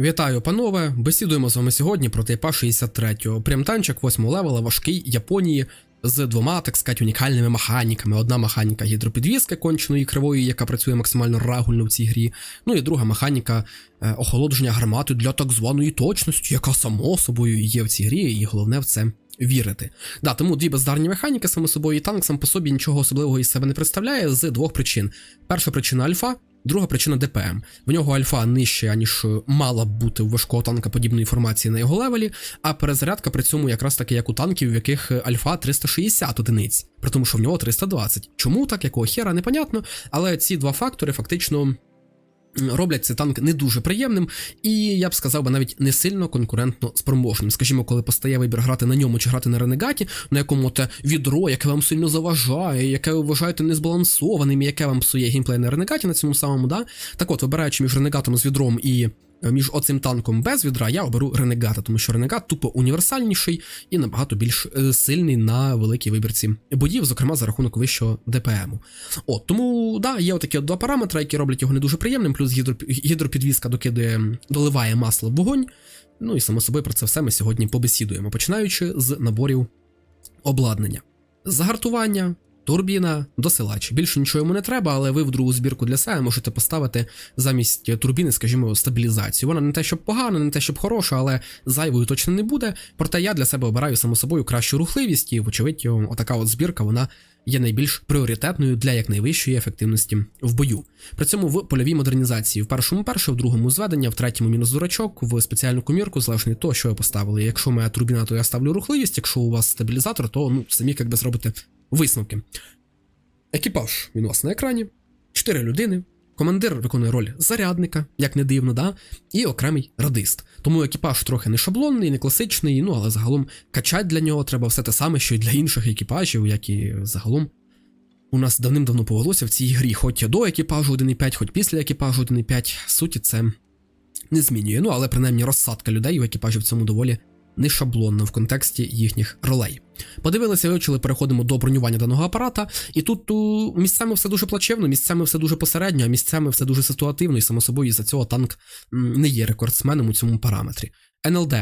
Вітаю, панове! Бесідуємо з вами сьогодні про тайпа 63. Прям танчик 8 левела, важкий Японії з двома, так сказати, унікальними механіками. Одна механіка гідропідвізки конченої кривої, яка працює максимально рагульно в цій грі. Ну і друга механіка е, охолодження гармати для так званої точності, яка само собою є в цій грі, і головне в це. Вірити. Да, тому дві бездарні механіки, само собою, і танк сам по собі нічого особливого із себе не представляє з двох причин. Перша причина альфа, Друга причина ДПМ. В нього альфа нижче, аніж мала б бути у важкого танка подібної формації на його левелі, а перезарядка при цьому якраз таки як у танків, в яких альфа 360 одиниць, при тому, що в нього 320. Чому так, якого хера, непонятно, але ці два фактори фактично. Роблять цей танк не дуже приємним, і я б сказав би навіть не сильно конкурентно спроможним. Скажімо, коли постає вибір грати на ньому чи грати на ренегаті, на якому те відро, яке вам сильно заважає, яке ви вважаєте незбалансованим, яке вам псує геймплей на ренегаті на цьому самому, да? Так от, вибираючи між ренегатом з відром і між оцим танком без відра, я оберу ренегата, тому що ренегат тупо універсальніший і набагато більш е, сильний на великій вибірці боїв, зокрема за рахунок вищого ДПМу. От тому да, є отакі от два параметри, які роблять його не дуже приємним. Плюс гідропідвізка докидує, доливає масло в вогонь. Ну і само собою про це все ми сьогодні побесідуємо, починаючи з наборів обладнання. Загартування, турбіна, досилач. Більше нічого йому не треба, але ви в другу збірку для себе можете поставити замість турбіни, скажімо, стабілізацію. Вона не те, щоб погана, не те, щоб хороша, але зайвою точно не буде. Проте я для себе обираю само собою кращу рухливість, і, вочевидь, отака от збірка вона є найбільш пріоритетною для якнайвищої ефективності в бою. При цьому в польовій модернізації в першому перше, в другому зведення, в третьому мінус дурачок, в спеціальну комірку, залежно від того, що ви поставили. Якщо моя турбіна, то я ставлю рухливість, якщо у вас стабілізатор, то ну самі як би зробите висновки. Екіпаж він у вас на екрані, чотири людини. Командир виконує роль зарядника, як не дивно, да? і окремий радист. Тому екіпаж трохи не шаблонний, не класичний, ну але загалом качать для нього треба все те саме, що й для інших екіпажів, як і загалом у нас давним-давно повелося в цій грі, хоч до екіпажу 1.5, хоч після екіпажу 1.5, суті це не змінює. Ну але принаймні розсадка людей у екіпажі в цьому доволі не шаблонна в контексті їхніх ролей. Подивилися, вивчили, переходимо до бронювання даного апарата, і тут у, місцями все дуже плачевно, місцями все дуже посередньо, а місцями все дуже ситуативно, і само собою із-за цього танк не є рекордсменом у цьому параметрі. НЛД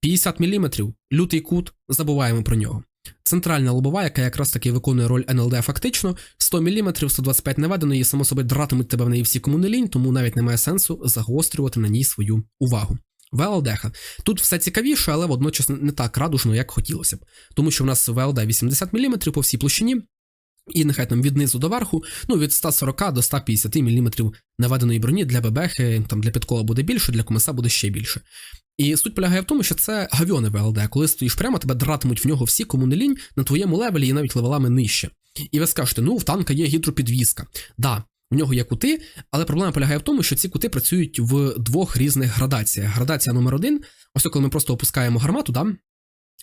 50 мм, лютий кут, забуваємо про нього. Центральна лобова, яка якраз таки виконує роль НЛД фактично, 100 мм, 125 наведено, і само собою дратимуть тебе в неї всі кому не лінь, тому навіть немає сенсу загострювати на ній свою увагу. ВЛДХ. Тут все цікавіше, але водночас не так радужно, як хотілося б. Тому що в нас ВЛД 80 мм по всій площині, і нехай там від низу до верху, ну від 140 до 150 мм наведеної броні для бебехи, там для підкола буде більше, для комеса буде ще більше. І суть полягає в тому, що це гавьоне ВЛД. Коли стоїш прямо, тебе дратимуть в нього всі, кому не лінь, на твоєму левелі і навіть левелами нижче. І ви скажете, ну в танка є гідропідвізка. Да, в нього є кути, але проблема полягає в тому, що ці кути працюють в двох різних градаціях. Градація номер один, ось коли ми просто опускаємо гармату, да,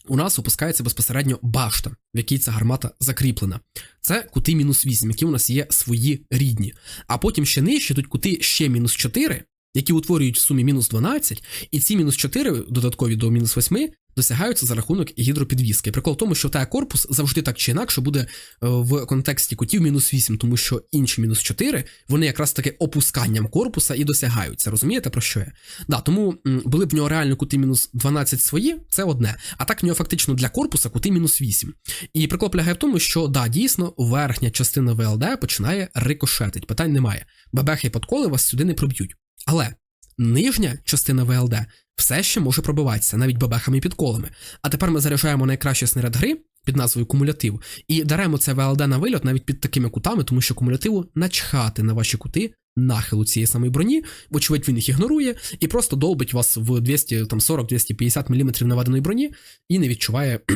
у нас опускається безпосередньо башта, в якій ця гармата закріплена. Це кути мінус 8, які у нас є свої рідні. А потім ще нижче тут кути ще мінус 4, які утворюють в сумі мінус 12, і ці мінус 4, додаткові до мінус 8, досягаються за рахунок гідропідвіски. Прикол в тому, що та корпус завжди так чи інакше буде е, в контексті кутів мінус 8, тому що інші мінус 4, вони якраз таки опусканням корпуса і досягаються. Розумієте про що я? Да, тому були б в нього реально кути мінус 12 свої, це одне. А так в нього фактично для корпуса кути мінус 8. І прикол полягає в тому, що да, дійсно, верхня частина ВЛД починає рикошетить. Питань немає. Бабехи і подколи вас сюди не проб'ють. Але нижня частина ВЛД все ще може пробиватися, навіть бабехами і підколами. А тепер ми заряджаємо найкращий снаряд гри під назвою кумулятив і даремо це ВЛД на вильот навіть під такими кутами, тому що кумулятиву начхати на ваші кути нахилу цієї самої броні, вочевидь він їх ігнорує і просто долбить вас в 240-250 мм наведеної броні і не відчуває.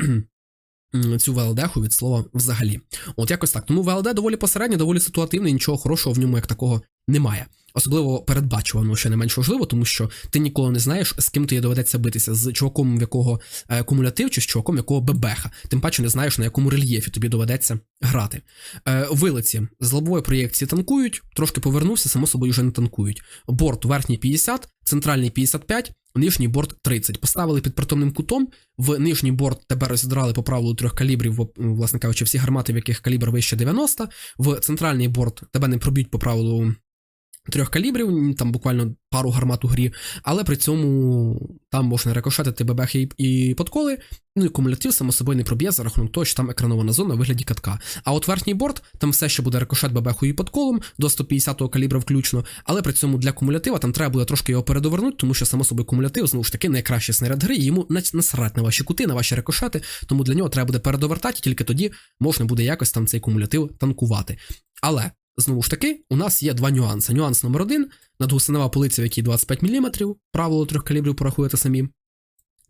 Цю ВЛД-ху від слова взагалі. От якось так. Тому ВЛД доволі посередньо, доволі ситуативний, нічого хорошого в ньому як такого немає. Особливо передбачувано, що не менш важливо, тому що ти ніколи не знаєш, з ким тобі доведеться битися, з чуваком, в якого е, кумулятив, чи з чуваком, якого бебеха. Тим паче не знаєш, на якому рельєфі тобі доведеться грати. Е, вилиці з лобової проєкції танкують, трошки повернувся, само собою вже не танкують. Борт верхній 50, центральний 55, нижній борт 30. Поставили під притомним кутом. В нижній борт тебе розідрали по правилу трьох калібрів, власне кажучи, всі гармати, в яких калібр вище 90. В центральний борт тебе не проб'ють по правилу трьох калібрів, там буквально пару гармат у грі, але при цьому там можна рикошетити бебехи і, подколи, ну і кумулятив само собою не проб'є за рахунок того, що там екранована зона у вигляді катка. А от верхній борт, там все ще буде рикошет бебехою і подколом до 150-го калібра включно, але при цьому для кумулятива там треба буде трошки його передовернути, тому що само собою кумулятив знову ж таки найкращий снаряд гри, і йому насрать на ваші кути, на ваші рикошети, тому для нього треба буде передовертати, тільки тоді можна буде якось там цей кумулятив танкувати. Але знову ж таки, у нас є два нюанси. Нюанс номер один надгусинова полиця, в якій 25 мм, правило трьох калібрів порахуєте самі.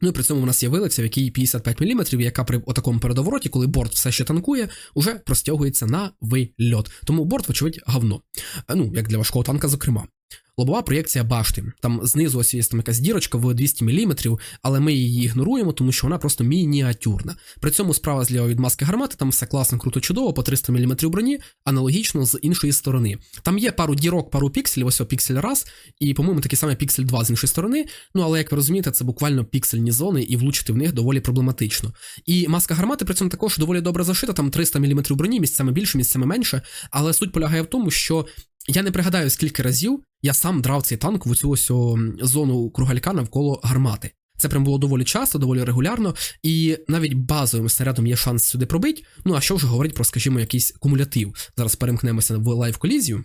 Ну і при цьому у нас є вилиця, в якій 55 мм, яка при такому передовороті, коли борт все ще танкує, уже простягується на вильот. Тому борт, вочевидь, говно. Е, Ну, як для важкого танка, зокрема. Лобова проєкція башти. Там знизу ось є там якась дірочка в 200 мм, але ми її ігноруємо, тому що вона просто мініатюрна. При цьому справа зліва від маски гармати, там все класно, круто, чудово, по 300 мм броні, аналогічно з іншої сторони. Там є пару дірок, пару пікселів, ось піксель раз, і, по-моєму, такий самий піксель 2 з іншої сторони. Ну, але як ви розумієте, це буквально піксельні зони, і влучити в них доволі проблематично. І маска гармати при цьому також доволі добре зашита, там 300 мм броні, місцями більше, місцями менше. Але суть полягає в тому, що я не пригадаю, скільки разів я сам драв цей танк в цю ось зону кругалька навколо гармати. Це прям було доволі часто, доволі регулярно, і навіть базовим снарядом є шанс сюди пробити. Ну а що вже говорить про, скажімо, якийсь кумулятив. Зараз перемкнемося в лайв колізію.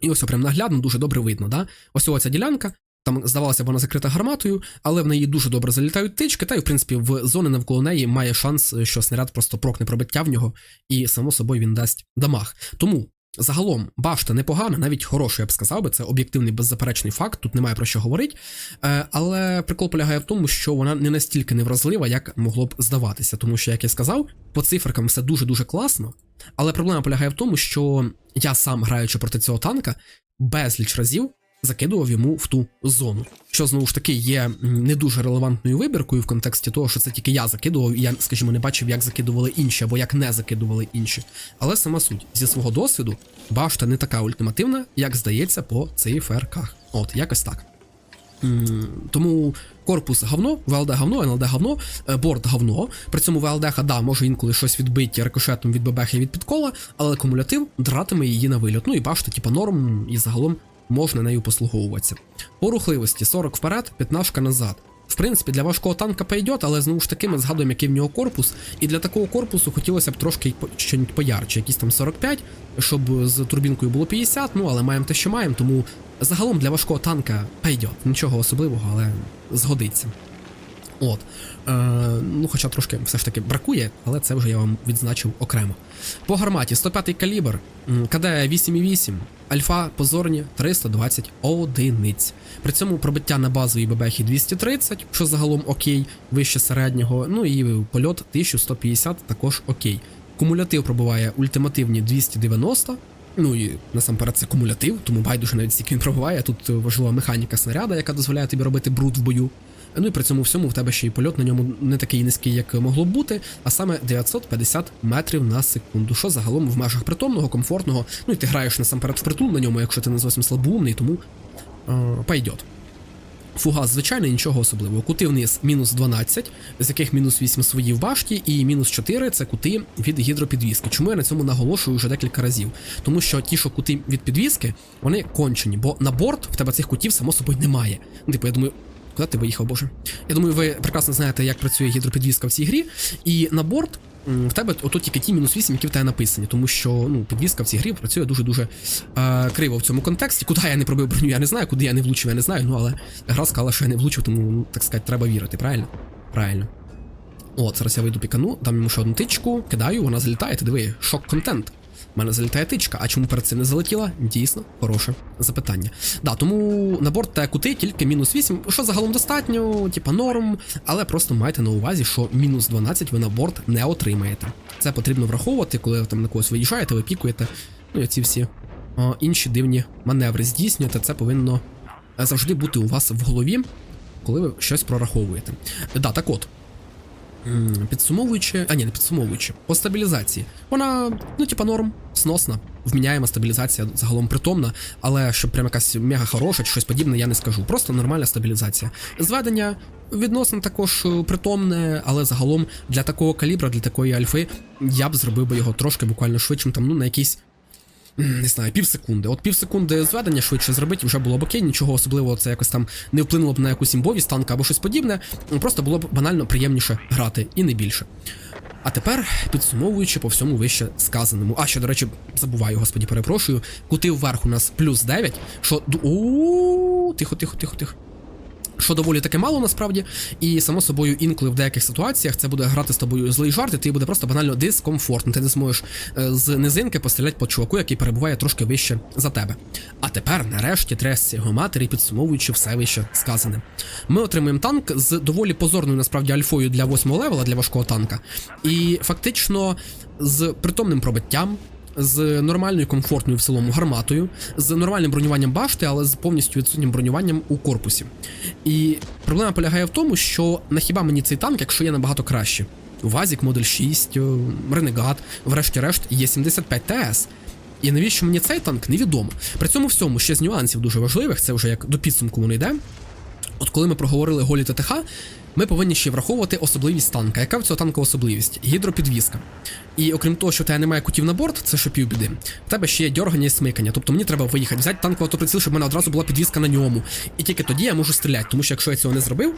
І ось прям наглядно дуже добре видно. Да? Ось ось ця ділянка. Там здавалося б, вона закрита гарматою, але в неї дуже добре залітають тички, та й в принципі в зони навколо неї має шанс, що снаряд просто прокне пробиття в нього, і само собою він дасть дамаг. Тому загалом башта непогана, навіть хороша, я б сказав би, це об'єктивний беззаперечний факт, тут немає про що говорити. Е, але прикол полягає в тому, що вона не настільки невразлива, як могло б здаватися, тому що, як я сказав, по циферкам все дуже дуже класно. Але проблема полягає в тому, що я сам граючи проти цього танка, безліч разів закидував йому в ту зону. Що знову ж таки є не дуже релевантною вибіркою в контексті того, що це тільки я закидував, і я, скажімо, не бачив, як закидували інші або як не закидували інші. Але сама суть зі свого досвіду, башта не така ультимативна, як здається по циферках. От, якось так. Тому корпус говно, ВЛД говно, НЛД говно, е, борт говно. При цьому ВЛД, да, може інколи щось відбити рикошетом від ББХ і від підкола, але кумулятив дратиме її на вильот. Ну і башта, типа норм, і загалом можна нею послуговуватися. По рухливості 40 вперед, 15 назад. В принципі, для важкого танка пойдет, але знову ж таки ми згадуємо, який в нього корпус. І для такого корпусу хотілося б трошки щось поярче, якісь там 45, щоб з турбінкою було 50, ну але маємо те, що маємо, тому загалом для важкого танка пойдет. Нічого особливого, але згодиться. От. Е, ну, хоча трошки все ж таки бракує, але це вже я вам відзначив окремо. По гарматі 105 калібр, КД 8,8, альфа позорні 320 одиниць. При цьому пробиття на базовій бебехі 230, що загалом окей, вище середнього. Ну і польот 1150 також окей. Кумулятив пробиває ультимативні 290. Ну і насамперед це кумулятив, тому байдуже навіть стільки він пробиває. Тут важлива механіка снаряда, яка дозволяє тобі робити бруд в бою. Ну і при цьому всьому в тебе ще й польот на ньому не такий низький, як могло б бути, а саме 950 метрів на секунду, що загалом в межах притомного, комфортного. Ну і ти граєш насамперед в притул на ньому, якщо ти не зовсім слабоумний, тому е, пойдет. Фугас, звичайно, нічого особливого. Кути вниз мінус 12, з яких мінус 8 свої в башті, і мінус 4 це кути від гідропідвіски. Чому я на цьому наголошую вже декілька разів? Тому що ті, що кути від підвіски, вони кончені, бо на борт в тебе цих кутів само собою немає. Типу, я думаю. Куди ти виїхав, боже? Я думаю, ви прекрасно знаєте, як працює гідропідвізка в цій грі. І на борт в тебе ото тільки ті мінус 8, які в тебе написані, тому що ну, підвізка в цій грі працює дуже-дуже е, криво в цьому контексті. Куди я не пробив броню, я не знаю, куди я не влучив, я не знаю. Ну але гра сказала, що я не влучив, тому, ну, так сказати, треба вірити, правильно? Правильно. О, зараз я вийду пікану, дам йому ще одну тичку, кидаю, вона залітає, ти диви, шок-контент. Мене залітає тичка, а чому перед цим не залетіла? Дійсно, хороше запитання. Да, тому на борт те кути тільки мінус 8, що загалом достатньо, типа норм, але просто майте на увазі, що мінус 12 ви на борт не отримаєте. Це потрібно враховувати, коли ви там на когось виїжджаєте, ви пікуєте. Ну і ці всі о, інші дивні маневри здійснюєте. Це повинно е, завжди бути у вас в голові, коли ви щось прораховуєте. Да, так от. Підсумовуючи, а ні, не підсумовуючи, по стабілізації. Вона, ну, типа, норм, сносна, вміняєма стабілізація, загалом притомна, але щоб прям якась мега хороша чи щось подібне, я не скажу. Просто нормальна стабілізація. Зведення відносно також е, притомне, але загалом для такого калібра, для такої альфи, я б зробив би його трошки буквально швидшим, там, ну, на якісь не знаю, пів секунди. От пів секунди зведення швидше зробити, вже було б окей, нічого особливого це якось там не вплинуло б на якусь імбовість танка або щось подібне. Просто було б банально приємніше грати, і не більше. А тепер, підсумовуючи по всьому вище сказаному. А ще, до речі, забуваю, господі, перепрошую. Кути вверх у нас плюс 9, що. У, Тихо, тихо, тихо, тихо. Що доволі таки мало насправді, і само собою інколи в деяких ситуаціях це буде грати з тобою злий жарт, і ти буде просто банально дискомфортно. Ти не зможеш е, з низинки постріляти по чуваку, який перебуває трошки вище за тебе. А тепер, нарешті, трес його матері, підсумовуючи все вище сказане. Ми отримуємо танк з доволі позорною насправді альфою для восьмого левела для важкого танка, і фактично з притомним пробиттям з нормальною комфортною в цілому гарматою, з нормальним бронюванням башти, але з повністю відсутнім бронюванням у корпусі. І проблема полягає в тому, що нахіба мені цей танк, якщо є набагато краще. Вазік, Модель 6, Ренегат, врешті-решт, є 75 ТС. І навіщо мені цей танк, невідомо. При цьому всьому ще з нюансів дуже важливих, це вже як до підсумку воно йде. От коли ми проговорили голі ТТХ, ми повинні ще враховувати особливість танка. Яка в цього танка особливість? Гідропідвізка. І окрім того, що в тебе немає кутів на борт, це ще півбіди. В тебе ще є дьоргання і смикання. Тобто мені треба виїхати, взяти танковий автоприціл, щоб в мене одразу була підвізка на ньому. І тільки тоді я можу стріляти, тому що якщо я цього не зробив.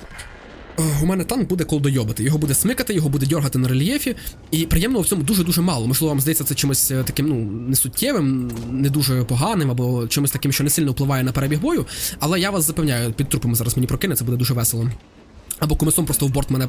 У мене танк буде колдойобити. Його буде смикати, його буде дьоргати на рельєфі. І приємного в цьому дуже-дуже мало. Можливо, вам здається, це чимось е, таким, ну, несуттєвим, не дуже поганим, або чимось таким, що не сильно впливає на перебіг бою. Але я вас запевняю, під трупами зараз мені прокине, це буде дуже весело. Або комісом просто в борт мене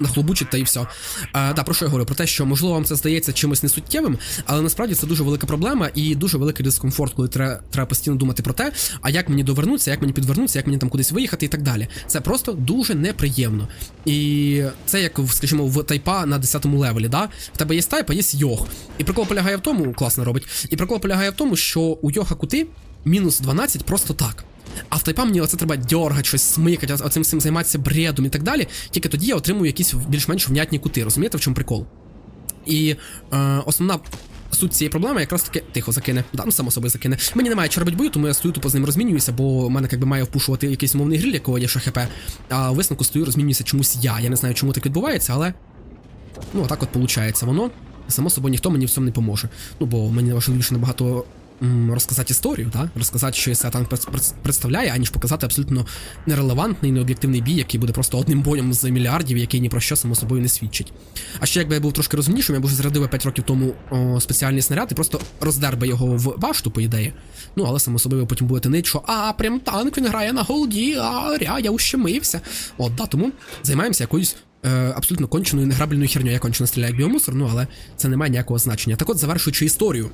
нахлобучить та і все. А, да, про що я говорю? Про те, що можливо вам це здається чимось несуттєвим, але насправді це дуже велика проблема і дуже великий дискомфорт, коли треба, треба постійно думати про те, а як мені довернутися, як мені підвернутися, як мені там кудись виїхати і так далі. Це просто дуже неприємно. І це як, скажімо, в тайпа на 10-му левелі, да? В тебе є тайп, а є йог. І прикол полягає в тому, класно робить. І прикол полягає в тому, що у йога кути мінус 12 просто так. А в тайпа мені оце треба дьоргати, щось смикати, оцим всім займатися бредом і так далі. Тільки тоді я отримую якісь більш-менш внятні кути. Розумієте, в чому прикол? І е, основна суть цієї проблеми якраз таки тихо закине. Да, ну само собою закине. Мені немає що робити бою, тому я стою тупо з ним розмінююся, бо в мене якби має впушувати якийсь умовний гриль, якого є ще хп. А в висновку стою, розмінююся чомусь я. Я не знаю, чому так відбувається, але ну отак от виходить воно. Само собою ніхто мені в цьому не поможе. Ну бо мені важливіше набагато розказати історію, да? розказати, що цей танк пред- пред- представляє, аніж показати абсолютно нерелевантний, необ'єктивний бій, який буде просто одним боєм з мільярдів, який ні про що само собою не свідчить. А ще якби я був трошки розумнішим, я б вже зрадив 5 років тому о, спеціальний снаряд і просто роздер би його в башту, по ідеї. Ну, але само собою потім будете нить, що а, прям танк він грає на голді, а ря, я ущемився. От, да, тому займаємося якоюсь е, абсолютно конченою неграбельною херню. Я кончено стріляю як біомусор, ну але це не має ніякого значення. Так от, завершуючи історію.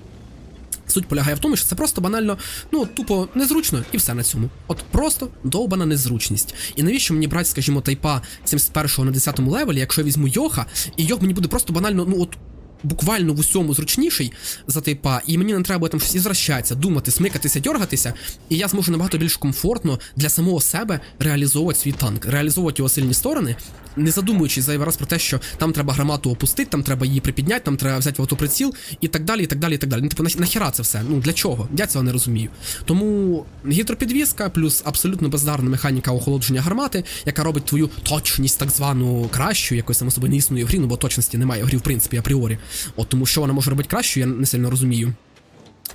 Суть полягає в тому, що це просто банально, ну тупо незручно, і все на цьому. От просто довбана незручність. І навіщо мені брати, скажімо, тайпа 71 на 10 левелі, якщо я візьму Йоха, і Йох мені буде просто банально, ну от. Буквально в усьому зручніший за типа, і мені не треба буде там щось ізращатися, думати, смикатися, дьоргатися, і я зможу набагато більш комфортно для самого себе реалізовувати свій танк, реалізовувати його сильні сторони, не задумуючись зайвий раз про те, що там треба громату опустити, там треба її припідняти, там треба взяти в автоприціл і так далі, і так далі, і так далі. Ну, типу, нах- нахіра це все? Ну для чого? Я цього не розумію. Тому гідропідвізка плюс абсолютно бездарна механіка охолодження гармати, яка робить твою точність так звану кращу, якої само собою не існує в грі, ну бо точності немає в грі, в принципі, апріорі. От тому що вона може робити кращу, я не сильно розумію.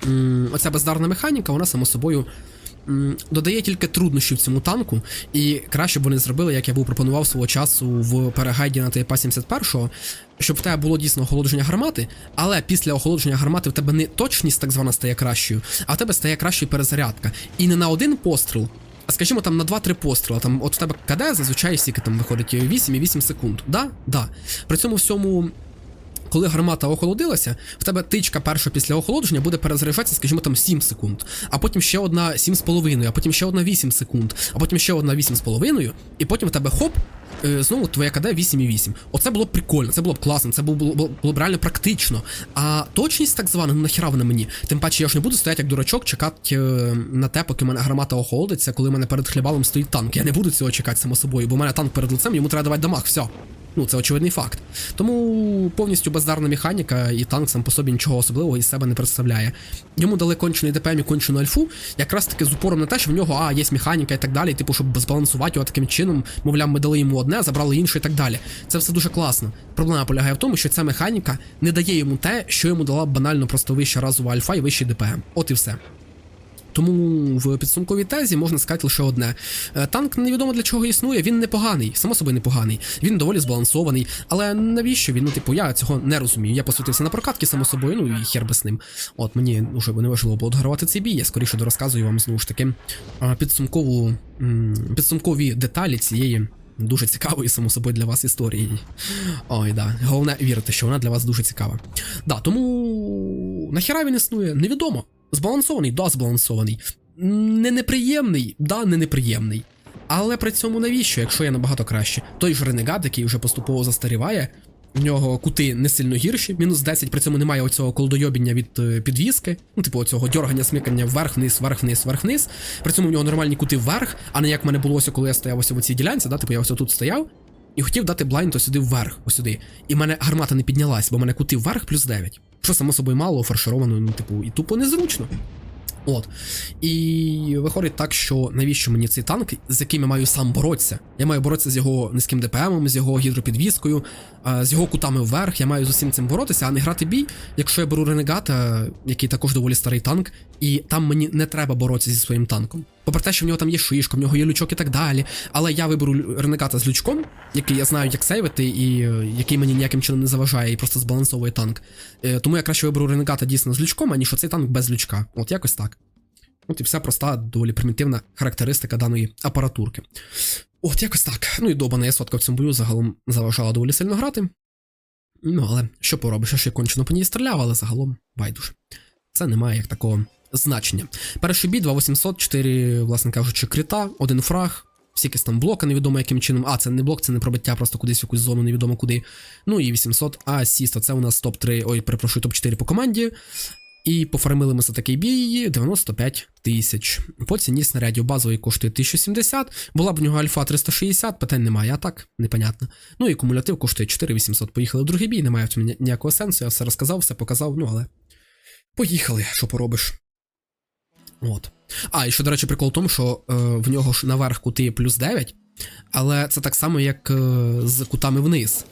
М, Оця бездарна механіка, вона само собою. Додає тільки труднощів цьому танку, і краще б вони зробили, як я був пропонував свого часу в перегайді на ТП 71 щоб в тебе було дійсно охолодження гармати, але після охолодження гармати в тебе не точність так звана стає кращою, а в тебе стає кращою перезарядка. І не на один постріл, а скажімо там на 2-3 постріли. Там от в тебе КД зазвичай стільки там виходить 8 і 8 секунд. Да? Да. При цьому всьому коли гармата охолодилася, в тебе тичка перша після охолодження буде перезаряджатися, скажімо, там 7 секунд, а потім ще одна 7,5, а потім ще одна 8 секунд, а потім ще одна 8,5, і потім в тебе хоп. е, Знову твоя КД 8,8. Оце було б прикольно, це було б класно, це було, було, було б реально практично. А точність так звана, ну нахіра вона мені. Тим паче я ж не буду стояти як дурачок, чекати е, на те, поки мене гармата охолодиться, коли в мене перед хлібалом стоїть танк. Я не буду цього чекати само собою, бо в мене танк перед лицем, йому треба давати дамаг, все. Ну, це очевидний факт. Тому повністю бездарна механіка, і танк сам по собі нічого особливого із себе не представляє. Йому дали кончений ДПМ і кончену альфу, якраз таки з упором на те, що в нього а, є механіка і так далі, типу, щоб збалансувати його таким чином, мовляв, ми дали йому одне, забрали інше і так далі. Це все дуже класно. Проблема полягає в тому, що ця механіка не дає йому те, що йому дала банально просто вища разова альфа і вищий ДПМ. От і все. Тому в підсумковій тезі можна сказати лише одне: Е, танк невідомо для чого існує. Він непоганий, само собою непоганий. Він доволі збалансований. Але навіщо він? Ну, типу, я цього не розумію. Я посвятився на прокатки, само собою, ну і хер би з ним. От мені вже не важливо було догравати цей бій. Я скоріше дорозказую вам знову ж таки е, підсумкову підсумкові деталі цієї. Дуже цікавої, само собою, для вас історії. Ой, да. Головне вірити, що вона для вас дуже цікава. Да, тому нахіра він існує, невідомо. Збалансований, да, збалансований. Не неприємний, да, не неприємний. Але при цьому навіщо, якщо є набагато краще? Той ж ренегат, який вже поступово застаріває, в нього кути не сильно гірші, мінус 10, при цьому немає оцього колдойобіння від е, підвіски, ну, типу, оцього дьоргання, смикання вверх-вниз, вверх-вниз, вверх-вниз. При цьому в нього нормальні кути вверх, а не як в мене було коли я стояв ось в цій ділянці, да, типу я ось тут стояв і хотів дати блайнд ось сюди вверх, ось сюди. І мене гармата не піднялась, бо мене кути вверх плюс 9. Що само собою мало фаршировано, ну, типу, і тупо незручно. От. І виходить так, що навіщо мені цей танк, з яким я маю сам боротися? Я маю боротися з його низьким ДПМом, з його гідропідвіскою, з його кутами вверх. Я маю з усім цим боротися, а не грати бій, якщо я беру Ренегата, який також доволі старий танк, і там мені не треба боротися зі своїм танком. Попри те, що в нього там є шишка, в нього є лючок і так далі. Але я виберу Ренегата з лючком, який я знаю, як сейвити, і е, який мені ніяким чином не заважає і просто збалансовує танк. Е, Тому я краще виберу Ренегата дійсно з лючком, аніж оцей танк без лючка. От якось так. От і вся проста, доволі примітивна характеристика даної апаратурки. От якось так. Ну і добана я сотка в цьому бою загалом заважала доволі сильно грати. Ну, але що поробиш, я ще кончено по ній стріляв, але загалом байдуже. Це не має як такого значення. Перший бій 2800, 4, власне кажучи, крита, один фраг, всі якісь там блоки, невідомо яким чином. А, це не блок, це не пробиття, просто кудись якусь зону, невідомо куди. Ну і 800 асіст, а це у нас топ-3, ой, перепрошую, топ-4 по команді. І пофармили ми за такий бій 95 тисяч. По ціні снарядів базовий коштує 1070, була б в нього альфа 360, питань немає, а так, непонятно. Ну і кумулятив коштує 4800. Поїхали в другий бій, немає в цьому ніякого сенсу, я все розказав, все показав, ну але. Поїхали, що поробиш. От. А, і ще, до речі, прикол в тому, що е, в нього ж наверх кути плюс 9, але це так само, як е, з кутами вниз.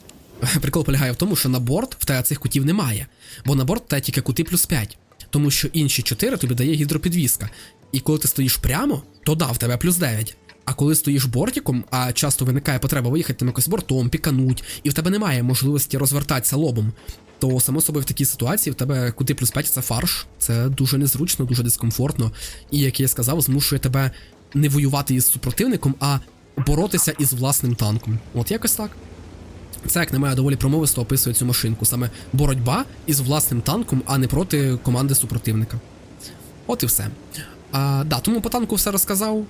Прикол полягає в тому, що на борт в тебе цих кутів немає, бо на борт в тебе тільки кути плюс 5, тому що інші 4 тобі дає гідропідвіска. І коли ти стоїш прямо, то да, в тебе плюс 9. А коли стоїш бортиком, а часто виникає потреба виїхати там якось бортом, пікануть, і в тебе немає можливості розвертатися лобом, то само собою в такій ситуації в тебе кути плюс 5 це фарш, це дуже незручно, дуже дискомфортно. І як я сказав, змушує тебе не воювати із супротивником, а боротися із власним танком. От якось так. Це, як на мене, доволі промовисто описує цю машинку. Саме боротьба із власним танком, а не проти команди супротивника. От і все. А, да, тому по танку все розказав.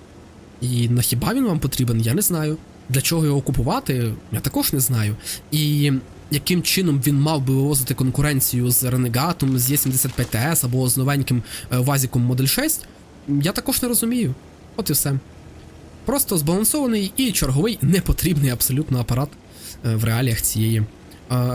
І на хіба він вам потрібен, я не знаю. Для чого його купувати, я також не знаю. І яким чином він мав би вивозити конкуренцію з Ренегатом, з Є75ТС або з новеньким е, Вазіком Модель 6, я також не розумію. От і все. Просто збалансований і черговий непотрібний абсолютно апарат е, в реаліях цієї е,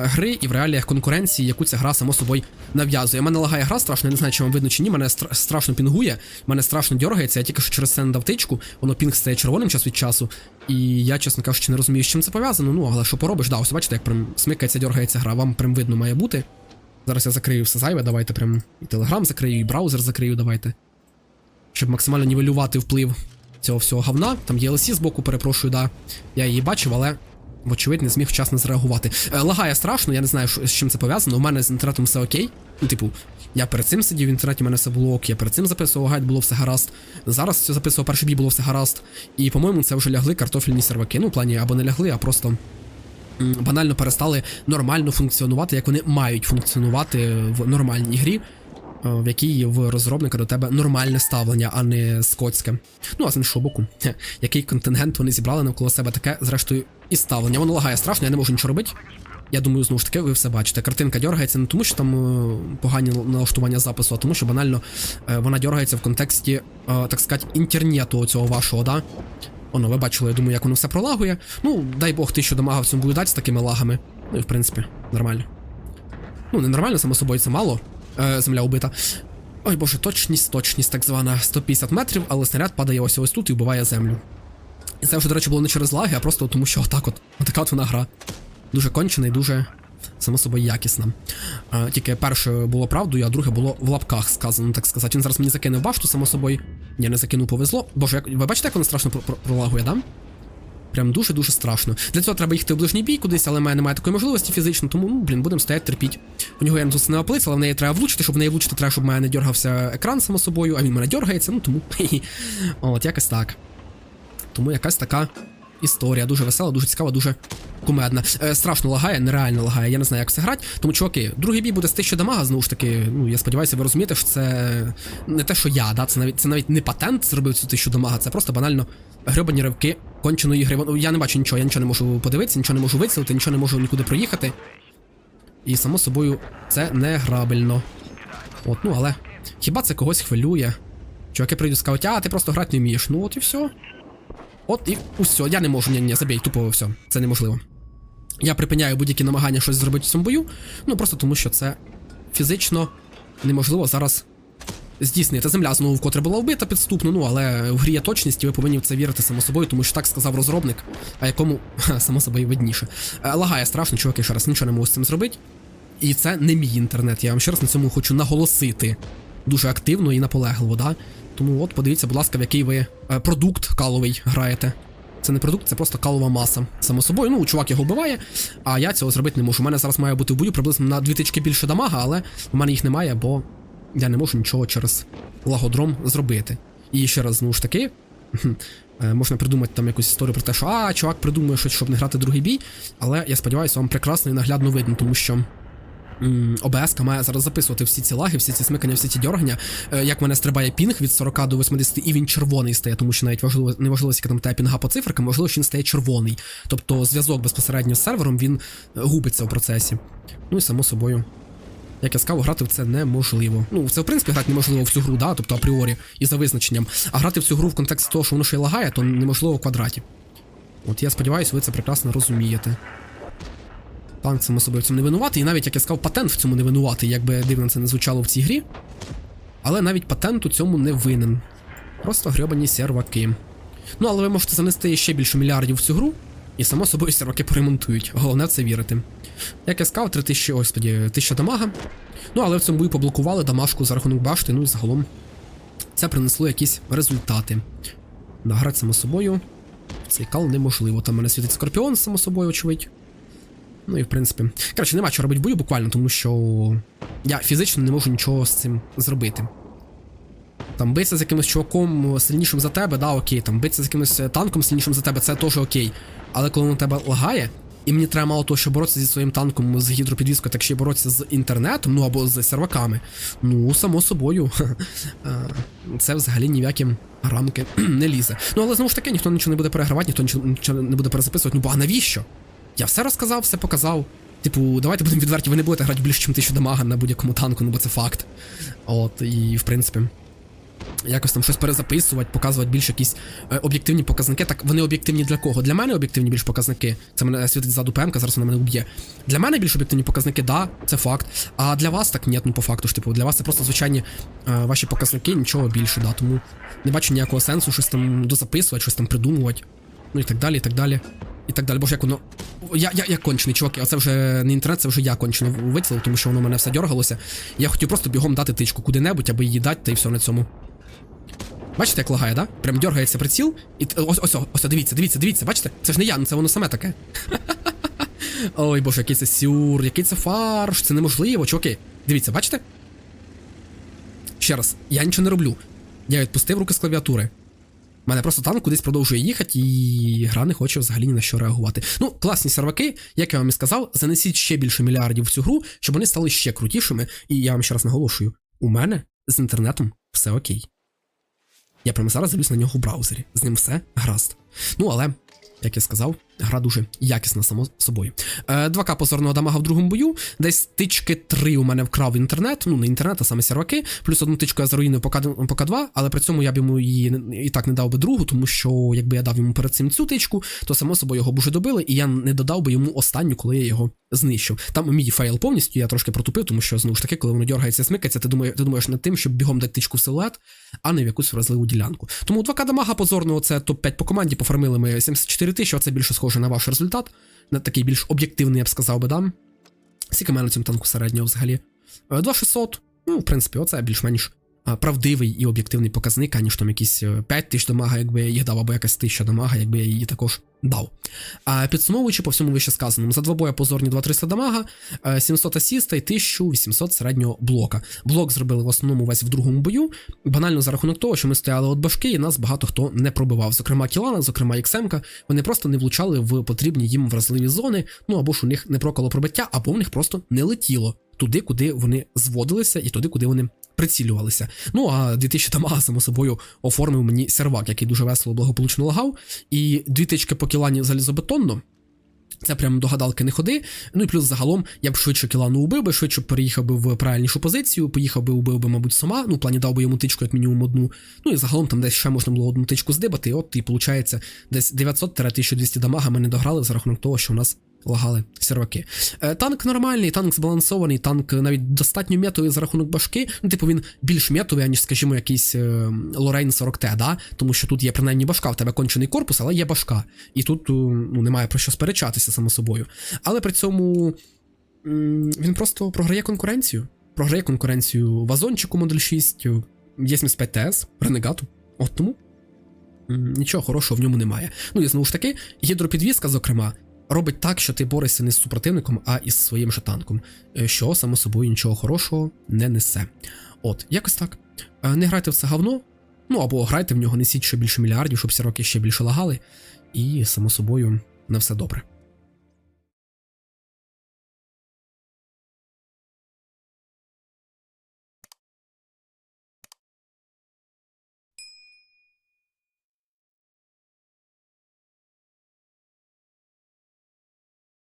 гри і в реаліях конкуренції, яку ця гра само собою нав'язує. Мене лагає гра страшно, я не знаю, чи вам видно чи ні. Мене страшно пінгує, мене страшно дергається. Я тільки що через це не тичку, воно пінг стає червоним час від часу. І я, чесно кажучи, не розумію, з чим це пов'язано. Ну, але що поробиш? Да, ось бачите, як прям смикається, дергається гра, вам прям видно має бути. Зараз я закрию все зайве, давайте прям і телеграм закрию, і браузер закрию, давайте. Щоб максимально нівелювати вплив цього всього говна. Там є LC збоку, перепрошую, да. Я її бачив, але. Вочевидь, не зміг вчасно зреагувати. Е, лагає страшно, я не знаю, з чим це пов'язано. У мене з інтернетом все окей. Ну, типу, я перед цим сидів в інтернеті, у мене все було ок, я перед цим записував гайд, було все гаразд. Зараз все записував перший бій, було все гаразд. І, по-моєму, це вже лягли картофельні серваки. Ну, в плані або не лягли, а просто банально перестали нормально функціонувати, як вони мають функціонувати в нормальній грі, в якій в розробника до тебе нормальне ставлення, а не скотське. Ну, а з іншого боку, який контингент вони зібрали навколо себе таке, зрештою, і ставлення. Воно лагає страшно, я не можу нічого робити. Я думаю, знову ж таки, ви все бачите. Картинка дергається не тому, що там е, погані налаштування запису, а тому, що банально е, вона дергається в контексті, е, так сказати, інтернету цього вашого, да? Оно, ви бачили, я думаю, як воно все пролагує. Ну, дай Бог, тисячу дамага в цьому буде дати з такими лагами. Ну і в принципі, нормально. Ну, не нормально, само собою, це мало. Е, земля убита. Ой боже, точність, точність, так звана 150 метрів, але снаряд падає ось ось тут і вбиває землю. І це вже, до речі, було не через лаги, а просто тому, що отак от. Отака от вона гра. Дуже кончена і дуже, само собою, якісна. А, тільки перше було правдою, а друге було в лапках сказано, так сказати. Він зараз мені закине башту, само собою. Ні, не закинув, повезло. Боже, як... ви бачите, як воно страшно про- про- пролагує, да? Прям дуже-дуже страшно. Для цього треба їхати в ближній бій кудись, але в мене немає такої можливості фізично, тому, ну, блін, будемо стояти терпіть. У нього я тут не оплиць, але в неї треба влучити, щоб в неї влучити, треба, щоб в мене не дергався екран само собою, а він мене дергається, ну тому. От, якось так. Тому якась така історія, дуже весела, дуже цікава, дуже кумедна. Е, страшно лагає, нереально лагає. Я не знаю, як це грати. Тому, чуваки, другий бій буде з 1000 дамага, знову ж таки. Ну, я сподіваюся, ви розумієте, що це не те, що я, да? це навіть це навіть не патент зробив цю 1000 дамага, це просто банально гребані ривки конченої гри. Я не бачу нічого, я нічого не можу подивитися, нічого не можу вицілити, нічого не можу нікуди проїхати. І само собою це не грабельно. От, ну але хіба це когось хвилює? Чуваки прийдуть скажуть, а ти просто грати не вмієш. Ну от і все. От і усе, я не можу, ні, ні, забій, тупо все, це неможливо. Я припиняю будь-які намагання щось зробити в цьому бою, ну просто тому що це фізично неможливо зараз здійснити. Земля знову вкотре була вбита підступно, ну але в грі є точність, і ви повинні в це вірити само собою, тому що так сказав розробник, а якому ха, само собою видніше. Е, Лагає страшно, чуваки, ще раз нічого не можу з цим зробити. І це не мій інтернет. Я вам ще раз на цьому хочу наголосити дуже активно і наполегливо, да? Тому от подивіться, будь ласка, в який ви е, продукт каловий граєте. Це не продукт, це просто калова маса. Само собою, ну, чувак його вбиває, а я цього зробити не можу. У мене зараз має бути в бою приблизно на дві тички більше дамага, але в мене їх немає, бо я не можу нічого через лагодром зробити. І ще раз, знову ж таки, е, можна придумати там якусь історію про те, що а, чувак придумує щось, щоб не грати другий бій, але я сподіваюся, вам прекрасно і наглядно видно, тому що. ОБС має зараз записувати всі ці лаги, всі ці смикання, всі ці дьоргання. Е, Як мене стрибає пінг від 40 до 80, і він червоний стає, тому що навіть важливо не важливо, скільки там тає пінга по цифрикам, важливо, що він стає червоний. Тобто зв'язок безпосередньо з сервером він е, губиться в процесі. Ну і само собою. Як я сказав, грати в це неможливо. Ну, це в принципі грати неможливо в цю гру, да, тобто апріорі і за визначенням. А грати в цю гру в контексті того, що воно ще й лагає, то неможливо в квадраті. От я сподіваюся, ви це прекрасно розумієте. Танк само собою в цьому не винуватий, і навіть, як я сказав, патент в цьому не винуватий, як би дивно це не звучало в цій грі. Але навіть патент у цьому не винен. Просто грьобані серваки. Ну, але ви можете занести ще більше мільярдів в цю гру, і само собою серваки поремонтують. Головне це вірити. Як я сказав, 3000, ось тоді, 1000 дамага. Ну, але в цьому бою поблокували дамашку за рахунок башти, ну і загалом це принесло якісь результати. Награти само собою. Цей кал неможливо. Там мене світить скорпіон, само собою, очевидь. Ну і в принципі. Коротше, нема чого робити бою буквально, тому що я фізично не можу нічого з цим зробити. Там битися з якимось чуваком сильнішим за тебе, да, окей. Там битися з якимось е, танком сильнішим за тебе, це теж окей. Але коли на тебе лагає, і мені треба мало того, що боротися зі своїм танком з гідропідвіскою, так ще й боротися з інтернетом, ну або з серваками. Ну, само собою, е, це взагалі ні в які рамки не лізе. Ну, але знову ж таки, ніхто нічого не буде перегравати, ніхто нічого не буде перезаписувати. Ну, бо а навіщо? Я все розказав, все показав. Типу, давайте будемо відверті, ви не будете грати більше, ніж тисячу дамага на будь-якому танку, ну бо це факт. От, і в принципі. Якось там щось перезаписувати, показувати більш якісь е, об'єктивні показники. Так вони об'єктивні для кого? Для мене об'єктивні більш показники. Це мене світить ззаду ПМК, зараз вона мене уб'є. Для мене більш об'єктивні показники, да, це факт. А для вас так ні, ну по факту ж типу, для вас це просто звичайні е, ваші показники, нічого більше, да. Тому не бачу ніякого сенсу щось там дозаписувати, щось там придумувати. Ну і так далі, і так далі. І так далі. Боже, як воно. Я, я, я кончений, чуваки, а це вже не інтернет, це вже я кончено вицілив, тому що воно мене все дергалося. Я хотів просто бігом дати тичку куди-небудь, аби її дати, та й все на цьому. Бачите, як лагає, да? Прям дергається приціл. І ось, ось, ось, дивіться, дивіться, дивіться, бачите? Це ж не я, ну це воно саме таке. Ой, боже, який це сюр, який це фарш, це неможливо, чуваки. Дивіться, бачите? Ще раз, я нічого не роблю. Я відпустив руки з клавіатури. Мене просто танк кудись продовжує їхати, і гра не хоче взагалі ні на що реагувати. Ну, класні серваки, як я вам і сказав, занесіть ще більше мільярдів в цю гру, щоб вони стали ще крутішими. І я вам ще раз наголошую: у мене з інтернетом все окей. Я прямо зараз залюсь на нього в браузері. З ним все гаразд. Ну але, як я сказав, гра дуже якісна, само собою. Е, 2К позорного дамага в другому бою. Десь тички 3 у мене вкрав інтернет. Ну, не інтернет, а саме серваки. Плюс одну тичку я заруїнив по К- по К2, але при цьому я б йому її і так не дав би другу, тому що якби я дав йому перед цим цю тичку, то само собою його б уже добили, і я не додав би йому останню, коли я його знищив. Там мій фейл повністю, я трошки протупив, тому що знову ж таки, коли воно дергається, смикається, ти думаєш, ти думаєш над тим, щоб бігом дати тичку в силует, а не в якусь вразливу ділянку. Тому 2К дамага позорного це топ-5 по команді. Пофармили ми 74 тисячі, це більше схоже на ваш результат. На такий більш об'єктивний, я б сказав би, да. Скільки мене на цьому танку середнього взагалі? Е, 2600. Ну, в принципі, оце більш-менш правдивий і об'єктивний показник, аніж там якісь е, 5 тисяч дамага, якби я їх дав, або якась тисяча дамага, якби я її також дав. А підсумовуючи по всьому вище сказаному, за два боя позорні 2300 дамага, е, 700 асіста і 1800 середнього блока. Блок зробили в основному весь в другому бою, банально за рахунок того, що ми стояли от башки, і нас багато хто не пробивав. Зокрема, Кілана, зокрема, Іксемка, вони просто не влучали в потрібні їм вразливі зони, ну або ж у них не проколо пробиття, або в них просто не летіло туди, куди вони зводилися, і туди, куди вони прицілювалися. Ну а 2000 дамага, само собою, оформив мені сервак, який дуже весело благополучно лагав. І дві тички по кілані залізобетонно. Це прям до гадалки не ходи. Ну і плюс загалом я б швидше кілану убив би, швидше переїхав би в правильнішу позицію, поїхав би, убив би, мабуть, сама. Ну, в плані дав би йому тичку, як мінімум одну. Ну і загалом там десь ще можна було одну тичку здибати. І от і виходить, десь 900-1200 дамага ми не дограли за рахунок того, що у нас лагали серваки. Е, танк нормальний, танк збалансований, танк навіть достатньо метовий за рахунок башки. Ну, типу, він більш метовий, аніж, скажімо, якийсь е, Лорейн 40Т, да? тому що тут є принаймні башка, в тебе кончений корпус, але є башка. І тут е, ну, немає про що сперечатися, само собою. Але при цьому він просто програє конкуренцію. Програє конкуренцію Вазончику Модель 6, е, Є75 ТС, Ренегату. От тому нічого хорошого в ньому немає. Ну і знову ж таки, гідропідвізка, зокрема, робить так, що ти борешся не з супротивником, а із своїм же танком, е, що само собою нічого хорошого не несе. От, якось так. Е, Не грайте в це говно, ну або грайте в нього, несіть ще більше мільярдів, щоб сіроки ще більше лагали, і само собою на все добре.